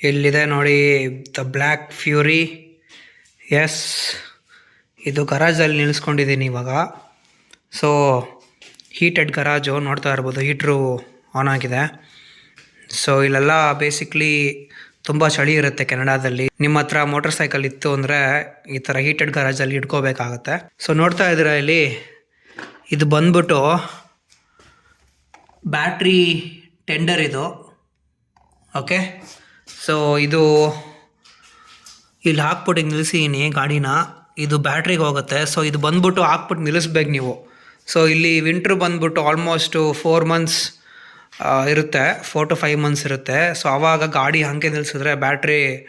ಇಲ್ಲಿದೆ ನೋಡಿ, the black fury. S, ಇದು ಗರಾಜಲ್ಲಿ ನಿಲ್ಲಿಸ್ಕೊಂಡಿದ್ದೀನಿ ಇವಾಗ. ಸೊ ಹೀಟೆಡ್ ಗರಾಜು ನೋಡ್ತಾ ಇರ್ಬೋದು ಹೀಟ್ರು ಆನ್ ಆಗಿದೆ. ಸೊ ಇಲ್ಲೆಲ್ಲ ಬೇಸಿಕ್ಲಿ ತುಂಬ ಚಳಿ ಇರುತ್ತೆ ಕೆನಡಾದಲ್ಲಿ. ನಿಮ್ಮ ಹತ್ರ ಮೋಟರ್ ಸೈಕಲ್ ಇತ್ತು ಅಂದರೆ ಈ ಥರ ಹೀಟೆಡ್ ಗರಾಜಲ್ಲಿ ಇಟ್ಕೋಬೇಕಾಗತ್ತೆ. ಸೊ ನೋಡ್ತಾ ಇದ್ದೀರಾ ಇಲ್ಲಿ? ಇದು ಬಂದ್ಬಿಟ್ಟು ಬ್ಯಾಟ್ರಿ ಟೆಂಡರ್ ಇದು. ಓಕೆ ಸೊ ಇದು ಇಲ್ಲಿ ಹಾಕ್ಬಿಟ್ಟು ನಿಲ್ಲಿಸಿದ್ದೀನಿ ಗಾಡಿನ. ಇದು ಬ್ಯಾಟ್ರಿಗೆ ಹೋಗುತ್ತೆ. ಸೊ ಇದು ಬಂದ್ಬಿಟ್ಟು ಹಾಕ್ಬಿಟ್ಟು ನಿಲ್ಲಿಸ್ಬೇಕು ನೀವು. ಸೊ ಇಲ್ಲಿ ವಿಂಟ್ರ್ ಬಂದ್ಬಿಟ್ಟು ಆಲ್ಮೋಸ್ಟು ಫೋರ್ ಮಂತ್ಸ್ ಇರುತ್ತೆ. ಫೋರ್ ಟು ಫೈವ್ ಮಂತ್ಸ್ ಇರುತ್ತೆ. ಸೊ ಆವಾಗ ಗಾಡಿ ಹಾಗೆ ನಿಲ್ಲಿಸಿದ್ರೆ ಬ್ಯಾಟ್ರಿ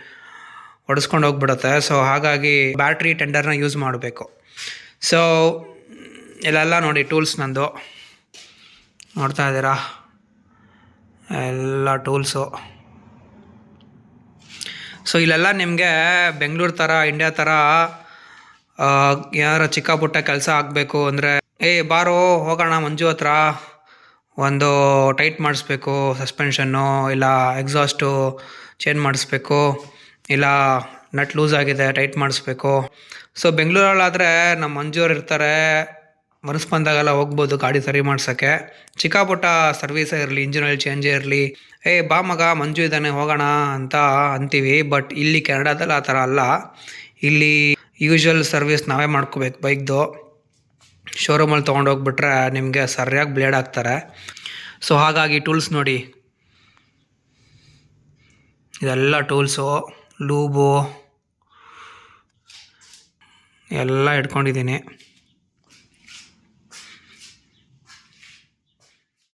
ಹೊಡೆಸ್ಕೊಂಡು ಹೋಗ್ಬಿಡುತ್ತೆ. ಸೊ ಹಾಗಾಗಿ ಬ್ಯಾಟ್ರಿ ಟೆಂಡರ್ನ ಯೂಸ್ ಮಾಡಬೇಕು. ಸೊ ಇಲ್ಲೆಲ್ಲ ನೋಡಿ ಟೂಲ್ಸ್ ನಂದು. ನೋಡ್ತಾ ಇದ್ದೀರಾ? ಎಲ್ಲ ಟೂಲ್ಸು ಸೊ ಇಲ್ಲೆಲ್ಲ ನಿಮಗೆ ಬೆಂಗಳೂರು ಥರ ಇಂಡಿಯಾ ಥರ ಯಾರ ಚಿಕ್ಕ ಪುಟ್ಟ ಕೆಲಸ ಆಗಬೇಕು ಅಂದರೆ, ಏ, ಬಾರೋ, ಹೋಗೋಣ ಮಂಜು ಹತ್ರ. ಒಂದು ಟೈಟ್ ಮಾಡಿಸ್ಬೇಕು ಸಸ್ಪೆನ್ಷನ್ನು ಇಲ್ಲ ಎಕ್ಸಾಸ್ಟು ಚೇಂಜ್ ಮಾಡಿಸ್ಬೇಕು, ಇಲ್ಲ ನಟ್ ಲೂಸ್ ಆಗಿದೆ, ಟೈಟ್ ಮಾಡಿಸ್ಬೇಕು. ಸೊ ಬೆಂಗಳೂರಲ್ಲಾದರೆ ನಮ್ಮ ಮಂಜೂರು ಇರ್ತಾರೆ. ಮನಸ್ಸು ಬಂದಾಗೆಲ್ಲ ಹೋಗ್ಬೋದು, ಗಾಡಿ ಸರಿ ಮಾಡ್ಸೋಕ್ಕೆ ಚಿಕ್ಕ ಪುಟ್ಟ ಸರ್ವೀಸೇ ಇರಲಿ ಆಯಿಲ್ ಚೇಂಜೇ ಇರಲಿ. ಏ, ಬಾ ಮಗ, ಮಂಜು ಇದ್ದಾನೆ, ಹೋಗೋಣ ಅಂತ ಅಂತೀವಿ. ಬಟ್ ಇಲ್ಲಿ ಕೆನಡಾದಲ್ಲಿ ಆ ಥರ ಅಲ್ಲ. ಇಲ್ಲಿ ಯೂಶ್ವಲ್ ಸರ್ವಿಸ್ ನಾವೇ ಮಾಡ್ಕೋಬೇಕು ಬೈಕ್ದು. ಶೋರೂಮಲ್ಲಿ ತೊಗೊಂಡೋಗ್ಬಿಟ್ರೆ ನಿಮಗೆ ಸರಿಯಾಗಿ ಬ್ಲೇಡ್ ಹಾಕ್ತಾರೆ ಸೊ ಹಾಗಾಗಿ ಟೂಲ್ಸ್ ನೋಡಿ. ಇದೆಲ್ಲ ಟೂಲ್ಸು ಲೂಬು ಎಲ್ಲ ಇಟ್ಕೊಂಡಿದ್ದೀನಿ.